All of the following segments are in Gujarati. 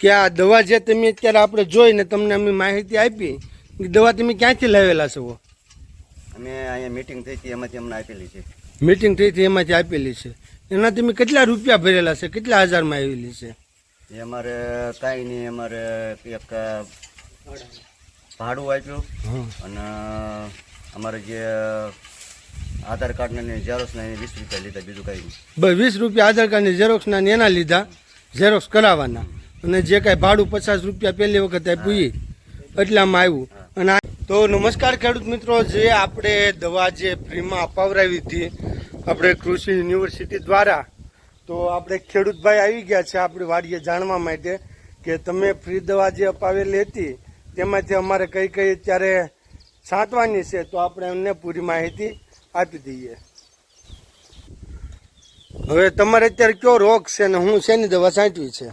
કે આ દવા જે તમે અત્યારે આપણે જોઈને તમને અમે માહિતી આપી દવા તમે ક્યાંથી લાવેલા છો? અમે અહીંયા મીટિંગ થઈ હતી એમાંથી અમને આપેલી છે. મીટિંગ થઈ હતી એમાંથી આપેલી છે. એના તમે કેટલા રૂપિયા ભરેલા છે? કેટલા હજારમાં આવેલી છે? એ અમારે કાંઈ નહીં અમારે એક ભાડું આપ્યું અને અમારે જે આધાર કાર્ડના ને ઝેરોસના એ વીસ રૂપિયા લીધા બીજું કાંઈ નહીં. વીસ રૂપિયા આધાર કાર્ડની ઝેરોક્સના ના એના લીધા ઝેરોક્સ કરાવવાના. અને જે કાંઈ ભાડું પચાસ રૂપિયા પહેલી વખત આપ્યું એટલામાં આવ્યું. અને તો નમસ્કાર ખેડૂત મિત્રો, જે આપણે દવા જે ફ્રીમાં અપાવરાવી હતી, આપણે કૃષિ યુનિવર્સિટી દ્વારા, તો આપણે ખેડૂતભાઈ આવી ગયા છે આપણી વાડીએ જાણવા માટે કે તમે ફ્રી દવા જે અપાવેલી હતી, તેમાંથી અમારે કઈ કઈ અત્યારે છાંટવાની છે, તો આપણે એમને પૂરી માહિતી આપી દઈએ. હવે તમારે અત્યારે કયો રોગ છે ને હું શેની દવા છાંટવી છે?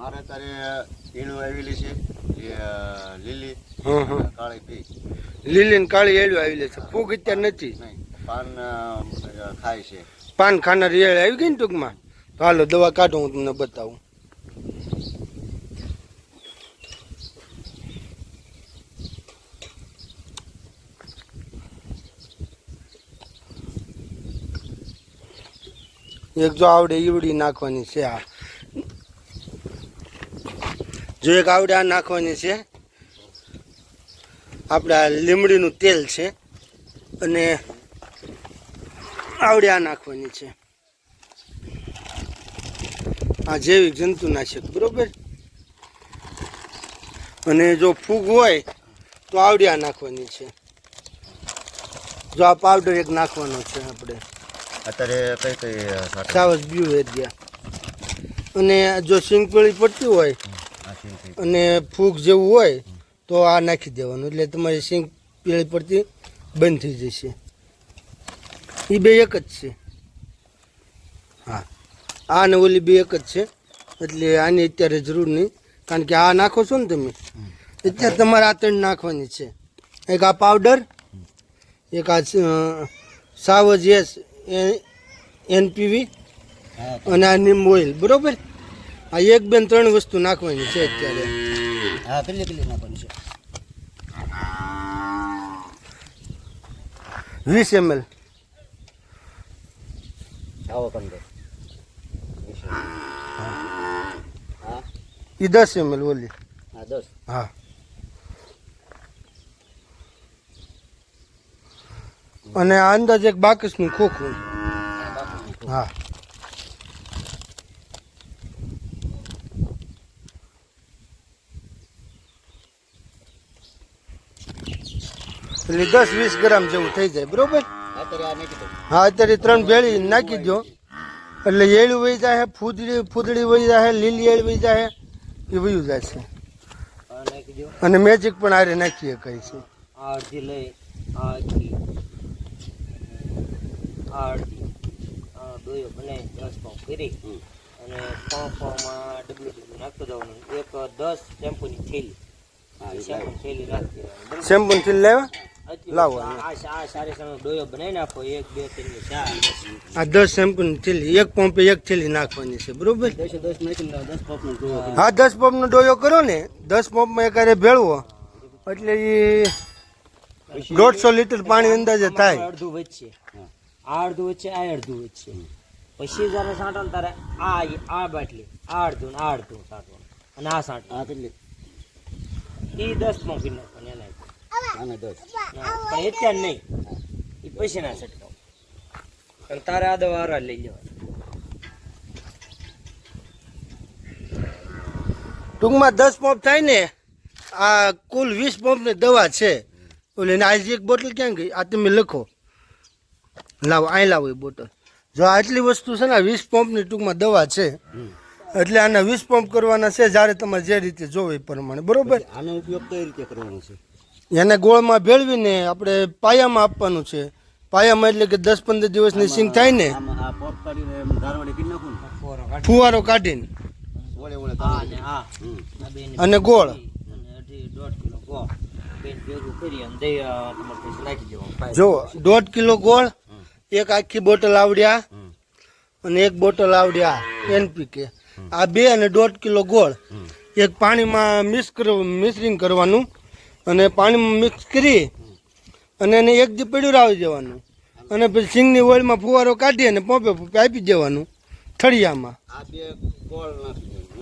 મારે અત્યારે ઈણું આવેલી છે લીલી કાળી પી. લીલી ને કાળી એળું આવેલી છે. ફૂગ અત્યારે નથી. પાન ખાય છે. પાન ખાનાર એળ આવી ગઈ ને ટૂંકમાં? તો હાલો દવા કાઢો હું તમને બતાવું. એક જો આવડે ઈવડી નાખવાની છે આ. જો એક આવડા નાખવાની છે. આપણા લીમડીનું તેલ છે. અને આવડે આ નાખવાની છે. આ જૈવિક જંતુનાશક બરોબર? અને જો ફૂગ હોય તો આવડિયા નાખવાની છે. જો આ પાવડર એક નાખવાનો છે આપણે અત્યારે કઈ કઈ સાવસ બ્યુ એરિયા અને જો સિંગપીળી પડતી હોય. અને ફૂગ જેવું હોય તો આ નાખી દેવાનું એટલે તમારી સિંગ પીળી પડતી બંધ થઈ જશે. એ બે એક જ છે. હા. આ ને ઓલી બે એક જ છે એટલે આની અત્યારે જરૂર નહીં. કારણ કે આ નાખો છો ને તમે અત્યારે તમારે આ ત્રણ નાખવાની છે. એક આ પાવડર એક આ સાવજ એસ એનપીવી અને આ નીમ ઓઇલ. બરોબર? આ એક બેન ત્રણ વસ્તુ નાખવાની છે અત્યારે. હા કેટલી કેટલી નાખવાની છે? વીસ એમએલ. આવો પંદર હા એ દસ એમએલ ઓલી. હા દસ. હા. અને આ અંદાજ એક બાકસનું ખોખું. હા. એટલે દસ વીસ ગ્રામ જેવું થઈ જાય બરોબર? હા અત્યારે ત્રણ ભેળી નાખી દો એટલે એળું વહી જાય ફૂદડી ફૂદડી વહી જાય લીલી એળ વહી જાય એ વયું જાય છે. અને મેજિક પણ આરે નાખીએ કઈ છે. અને પંપમાં ડબલું ડબલું નાખતો જવાનું. એક દસ શેમ્પૂની થેલી. હા શેમ્પૂની થેલી નાખી દેવાની. શેમ્પૂ થી લેવા? લાવો. આ સારી સામે ડોયો બનાવી નાખો એક બે ત્રણ ચાર. આ દસ શેમ્પૂની થેલી એક પંપે એક થેલી નાખવાની છે બરોબર? હા દસ પંપનો ડોયો કરો ને દસ પંપમાં એકારે ભેળવો એટલે એ દોઢસો લીટર પાણી અંદાજે થાય. અડધું વચ્ચે આ અડધું વચ્ચે આ અડધું વચ્ચે પછી જયારે સાંટો ને તારે આ આ બાટલી આ અડધું આ અડધું સાંટવાનું. અને આ સાંટો આ કેટલી? એ દસ પંપી નાખવાની એના પણ અત્યારે નહીં. એ પછી ના છટકાવ. પણ તારે આ દવા હારા લઈ લેવાની. ટૂંકમાં દસ પંપ થાય ને આ કુલ વીસ પંપની દવા છે. ઓલી ને આજે એક બોટલ ક્યાં ગઈ? આ તમે લખો. લાવો અહીં લાવો એ બોટલ. જો આટલી વસ્તુ છે ને આ વીસ પંપની ટૂંકમાં દવા છે. એટલે આના વીસ પંપ કરવાના છે જ્યારે તમારે જે રીતે જોવે એ પ્રમાણે. બરોબર? આનો ઉપયોગ કઈ રીતે કરવાનો છે? એને ગોળમાં ભેળવીને આપણે પાયામાં આપવાનું છે. પાયામાં એટલે કે દસ પંદર દિવસની સિંગ થાય ને ફુવારો કાઢીને. અને ગોળ. જો દોઢ કિલો ગોળ એક આખી બોટલ આવડ્યા અને એક બોટલ આવડ્યા એનપીકે. આ બે અને દોઢ કિલો ગોળ. એક પાણીમાં મિક્સ મિશ્રિંગ કરવાનું. અને પાણીમાં મિક્સ કરી અને એને એક દી પડ્યું રાવી દેવાનું અને પછી સિંગની ઓઇલમાં ફુવારો કાઢી અને પોપે પોપે આપી દેવાનું થળિયામાં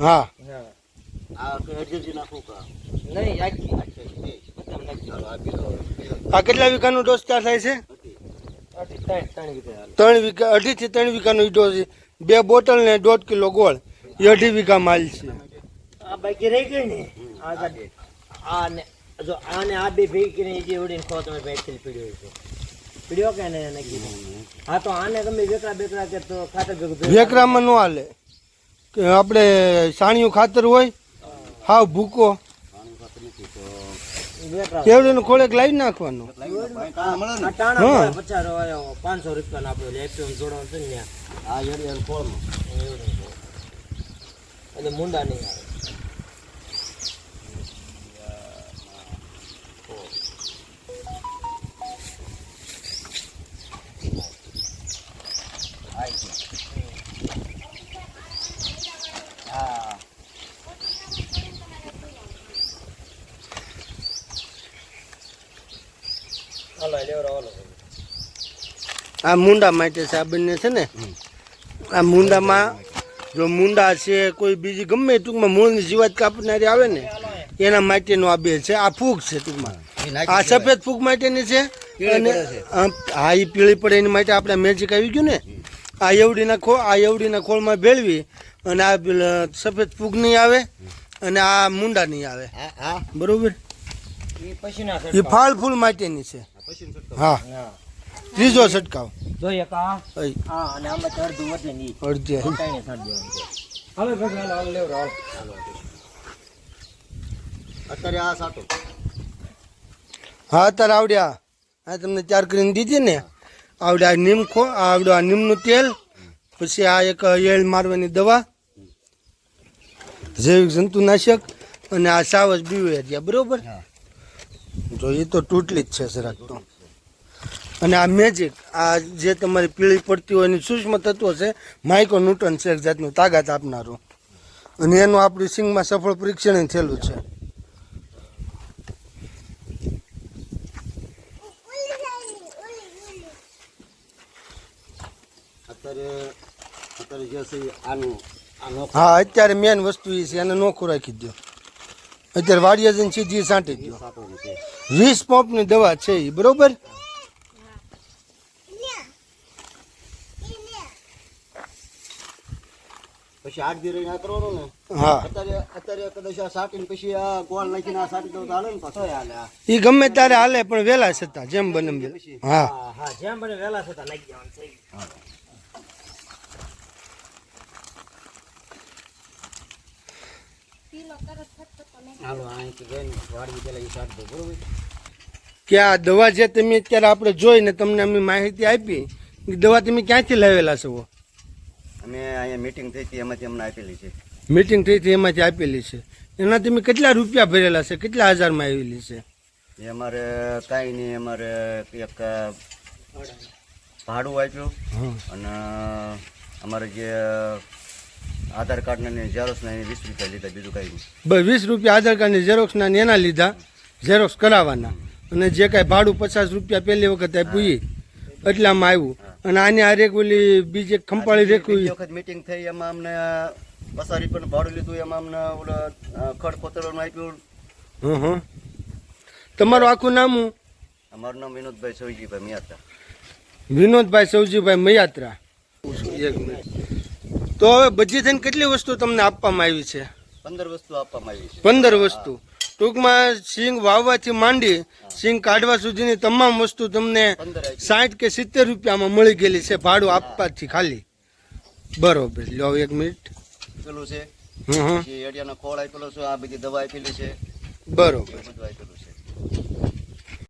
હા. આ કેટલા વીઘાનો ડોઝ ત્યાં થાય છે? ત્રણ વીઘા અઢીથી ત્રણ વીઘાનો ડોઝ બે બોટલ ને દોઢ કિલો ગોળ. એ અઢી વીઘા માલ છે. આ બાકી રહી ગઈ ને? આ જા- આને આ બે ભેગી કરીને જે ઉડીને ખો તમે પેટથી પીડ્યો છે. પીડ્યો કે ને નક્કી હા તો આને ગમે વેકરા બેકરા કે તો ખાતર ભેગું વેકરામાં ન હાલે. કે આપણે સાણિયું ખાતર હોય હાવ ભૂકો. કેવડીનો ખોળેક લાવી નાખવાનો. પચાસ રૂપિયાનો આપણે લેપટોપ જોડવાનું છે ને. આ એરિયા હોય. એટલે મુંડા નહીં આવે. આ મુંડા માટે છે આ બંને છે ને? આ મુંડામાં જો મુંડા છે કોઈ બીજી ગમે ટૂંકમાં મૂળની જીવાત કાપનારી આવે ને એના માટેનો આ બે છે આ ફૂગ છે ટૂંકમાં. આ સફેદ ફૂગ માટેની છે અને આ- હા એ પીળી પડે એની માટે આપણે મેજિક આવી ગયું ને. આ એવડીના ખોળ આ એવડીના ખોળમાં ભેળવી અને આ સફેદ ફૂગ નહીં આવે અને આ મુંડા નહીં આવે. બરોબર? એ ફાળ ફૂલ માટેની છે. હા. ત્રીજો છટકાવ. જોઈએ કા હા અને આમાં અડધું વધે નહીં. અડધી. કાંઈ સાંજ દેવાનું છે હવે ભેગા હાલો હાલો લેવરો અત્યારે આ સાટો. હા અત્યારે આવડ્યા. હા તમને ચાર કરીને દીધી ને. આવડ્યા આ ખો આવડ્યો આ નીમનું તેલ. પછી આ એક એળ મારવાની દવા. જૈવિક જંતુનાશક. અને આ સાવજ બીવેરિયા બરોબર? હા. જો એ તો તૂટલી જ છે જરાક તો. અને આ મેજિક આ જે તમારી પીળી પડતી હોય એની સૂક્ષ્મ તત્વો છે માઇક્રો ન્યૂટન છે એક જાતનું તાકાત આપનારું. અને એનું આપણી સિંગમાં સફળ પરીક્ષણ થયેલું છે. હા અત્યારે મેન વસ્તુ એ છે એને નોખું રાખી દો અત્યારે વાડિયા જઈને સીધી સાંટી દો વીસ પંપની દવા છે એ બરોબર? પછી આઠ દી રહીને કરવાનું ને? હા. અત્યારે અત્યારે કદાચ આ સાટીને પછી આ ગોળ નાખીને આ સાટી દઉં તો હાલે ને પાછો. હાલે એ ગમે ત્યારે હાલે પણ વહેલા છતાં જેમ બને હા. હા હા જેમ બને વેલા છતાં છે હાલો કે આ દવા જે તમે અત્યારે આપણે જોઈને તમને અમે માહિતી આપી દવા તમે ક્યાંથી લાવેલા છો? અમે અહીંયા મીટિંગ થઈ હતી એમાંથી અમને આપેલી છે. મીટિંગ થઈ હતી એમાંથી આપેલી છે. એના તમે કેટલા રૂપિયા ભરેલા છે? કેટલા હજારમાં આવેલી છે? એ અમારે કાંઈ નહીં અમારે એક ભાડું આપ્યું અને અમારે જે આધાર કાર્ડના ને ઝેરોસના એને વીસ રૂપિયા લીધા બીજું કાંઈ નહીં. વીસ રૂપિયા આધાર કાર્ડની ઝેરોક્ષના ના એના લીધા ઝેરોક્ષ કરાવવાના. અને જે કાંઈ ભાડું પચાસ રૂપિયા પહેલી વખત આપ્યું એટલે એટલામાં આવ્યું. અને આની આ રેગ્યુલી ઓલી બીજે ખંપાળી બીજી વખત મીટિંગ થઈ એમાં અમને પચાસ રૂપિયાનું ભાડું લીધું એમાં અમને ઓલો ખડ ખોતરવાનું આપ્યું. હં હં. તમારું આખું નામ હું? અમારું નામ વિનોદભાઈ સૌજીભાઈ મિયાત્રા. વિનોદભાઈ સૌજીભાઈ મયાત્રા. એક મિનિટ. તો હવે બધી થઈને કેટલી વસ્તુ તમને આપવામાં આવી છે? પંદર વસ્તુ આપવામાં આવી છે. પંદર વસ્તુ. ટૂંકમાં સિંગ વાવવાથી માંડી સિંગ કાઢવા સુધીની તમામ વસ્તુ તમને સાઠ કે સિત્તેર રૂપિયામાં મળી ગયેલી છે ભાડું આપવાથી ખાલી. બરોબર. લો એક મિનિટ. પેલું છે. હં હં ખોળ આપેલો છે આ બધી દવા આપેલી છે. બરોબર. છે.